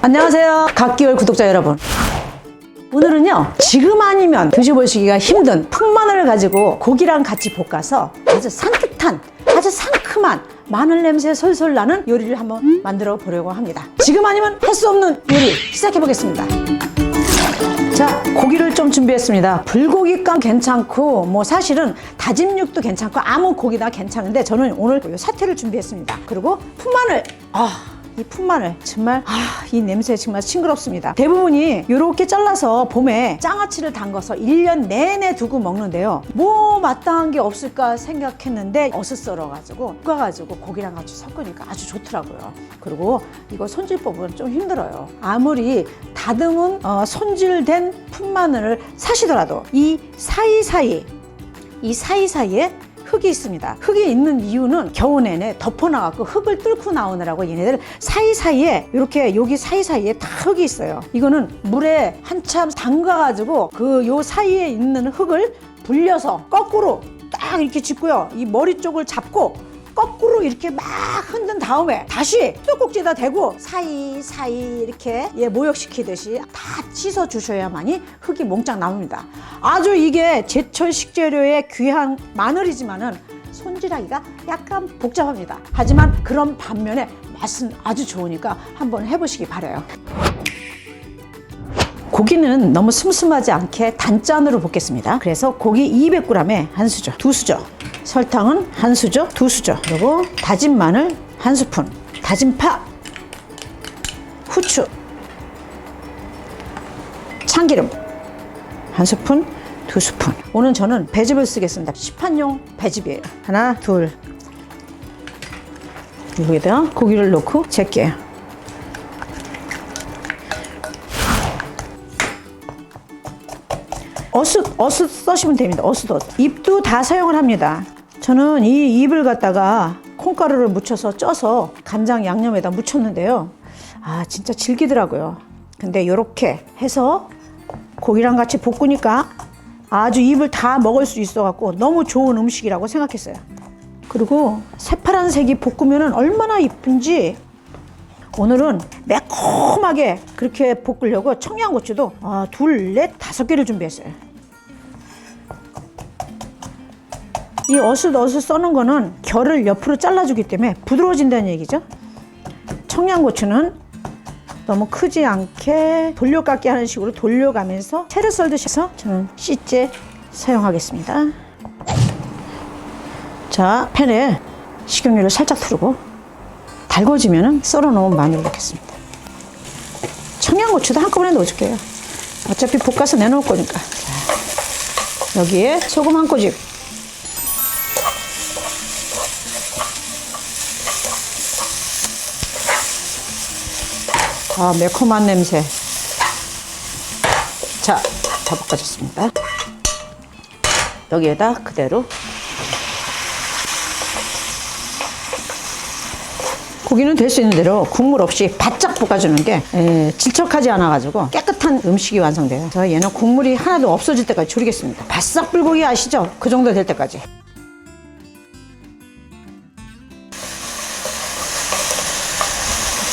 안녕하세요. 각기월 구독자 여러분. 오늘은요, 지금 아니면 드셔보시기가 힘든 풋마늘을 가지고 고기랑 같이 볶아서 아주 산뜻한, 아주 상큼한 마늘 냄새 솔솔 나는 요리를 한번 만들어 보려고 합니다. 지금 아니면 할 수 없는 요리 시작해 보겠습니다. 자, 고기를 좀 준비했습니다. 불고기감 괜찮고, 뭐 사실은 다진 육도 괜찮고, 아무 고기나 괜찮은데, 저는 오늘 요 사태를 준비했습니다. 그리고 풋마늘. 아, 이 풋마늘 정말 아, 이 냄새 정말 싱그럽습니다. 대부분이 이렇게 잘라서 봄에 장아찌를 담가서 1년 내내 두고 먹는데요. 뭐 마땅한 게 없을까 생각했는데 어슷 썰어가지고 볶아가지고 고기랑 같이 섞으니까 아주 좋더라고요. 그리고 이거 손질법은 좀 힘들어요. 아무리 다듬은 어, 손질된 풋마늘을 사시더라도 이 사이사이 이 사이사이에 흙이 있습니다. 흙이 있는 이유는 겨우 내내 덮어놔갖고 흙을 뚫고 나오느라고 얘네들 사이사이에 이렇게 여기 사이사이에 다 흙이 있어요. 이거는 물에 한참 담가가지고 그 요 사이에 있는 흙을 불려서 거꾸로 딱 이렇게 짚고요. 이 머리 쪽을 잡고 거꾸로 이렇게 막 흔든 다음에 다시 뚜껑지에다 대고 사이사이 이렇게 예, 모욕시키듯이 다 씻어 주셔야만이 흙이 몽땅 나옵니다. 아주 이게 제철 식재료의 귀한 마늘이지만은 손질하기가 약간 복잡합니다. 하지만 그런 반면에 맛은 아주 좋으니까 한번 해보시기 바래요. 고기는 너무 슴슴하지 않게 단짠으로 볶겠습니다. 그래서 고기 200g에 한 수저, 두 수저, 설탕은 한 수저, 두 수저, 그리고 다진 마늘 한 스푼, 다진 파, 후추, 참기름 한 스푼, 두 스푼. 오늘 저는 배즙을 쓰겠습니다. 시판용 배즙이에요. 하나, 둘. 여기다 고기를 넣고 재게요. 어슷, 어슷 써시면 됩니다. 어슷, 어슷. 잎도 다 사용을 합니다. 저는 이 잎을 갖다가 콩가루를 묻혀서 쪄서 간장 양념에다 묻혔는데요. 아, 진짜 질기더라고요. 근데 이렇게 해서 고기랑 같이 볶으니까 아주 입을 다 먹을 수 있어갖고 너무 좋은 음식이라고 생각했어요. 그리고 새파란 색이 볶으면 얼마나 이쁜지 오늘은 매콤하게 그렇게 볶으려고 청양고추도 아, 둘, 넷, 다섯 개를 준비했어요. 이 어슷어슷 써는 거는 결을 옆으로 잘라주기 때문에 부드러워진다는 얘기죠. 청양고추는 너무 크지 않게 돌려깎기 하는 식으로 돌려가면서 채를 썰듯이 해서 저는 씨째 사용하겠습니다. 자, 팬에 식용유를 살짝 두르고 달궈지면 썰어 놓은 마늘 넣겠습니다. 청양고추도 한꺼번에 넣어줄게요. 어차피 볶아서 내놓을 거니까. 자, 여기에 소금 한 꼬집. 아, 매콤한 냄새. 자, 다 볶아졌습니다. 여기에다 그대로 고기는 될 수 있는 대로 국물 없이 바짝 볶아주는 게 에, 질척하지 않아가지고 깨끗한 음식이 완성돼요. 저 얘는 국물이 하나도 없어질 때까지 졸이겠습니다. 바싹 불고기 아시죠? 그 정도 될 때까지.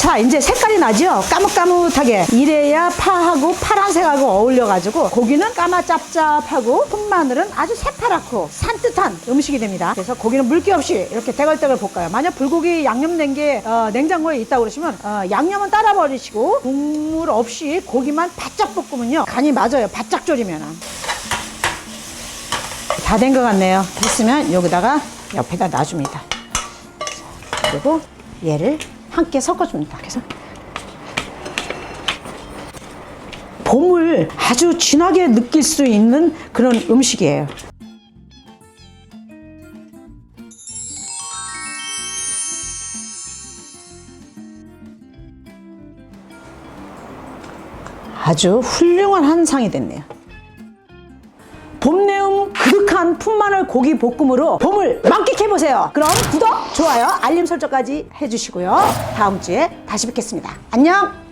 자, 이제 색깔이 나죠? 까뭇까뭇하게. 이래야 파하고 파란색하고 어울려가지고 고기는 까마짭짭하고 풋마늘은 아주 새파랗고 산뜻한 음식이 됩니다. 그래서 고기는 물기 없이 이렇게 대걸대걸 볶아요. 만약 불고기 양념된 게 어, 냉장고에 있다고 그러시면 어, 양념은 따라 버리시고 국물 없이 고기만 바짝 볶으면요. 간이 맞아요. 바짝 졸이면. 다 된 것 같네요. 됐으면 여기다가 옆에다 놔줍니다. 그리고 얘를 함께 섞어줍니다. 그래서 봄을 아주 진하게 느낄 수 있는 그런 음식이에요. 아주 훌륭한 한상이 됐네요. 봄 내음 그득한 풋마늘 고기 볶음으로 봄을 만끽해보세요. 그럼 구독, 좋아요, 알림 설정까지 해주시고요. 다음 주에 다시 뵙겠습니다. 안녕!